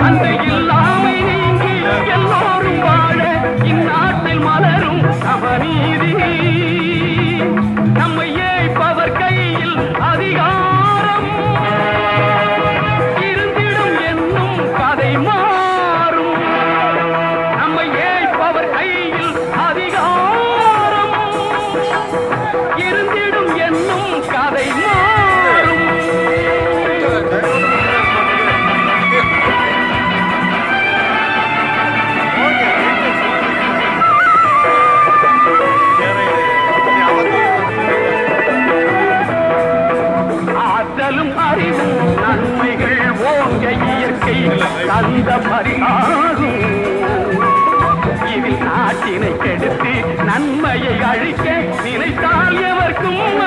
அந்த இல்லாமை ஆற்றலும் அறிவும் நன்மைகள் ஓங்க இயற்கை தந்த பரிகாரும். இதில் நாட்டினை கெடுத்து நன்மையை அழிக்க நினைத்தால் எவர்க்கும்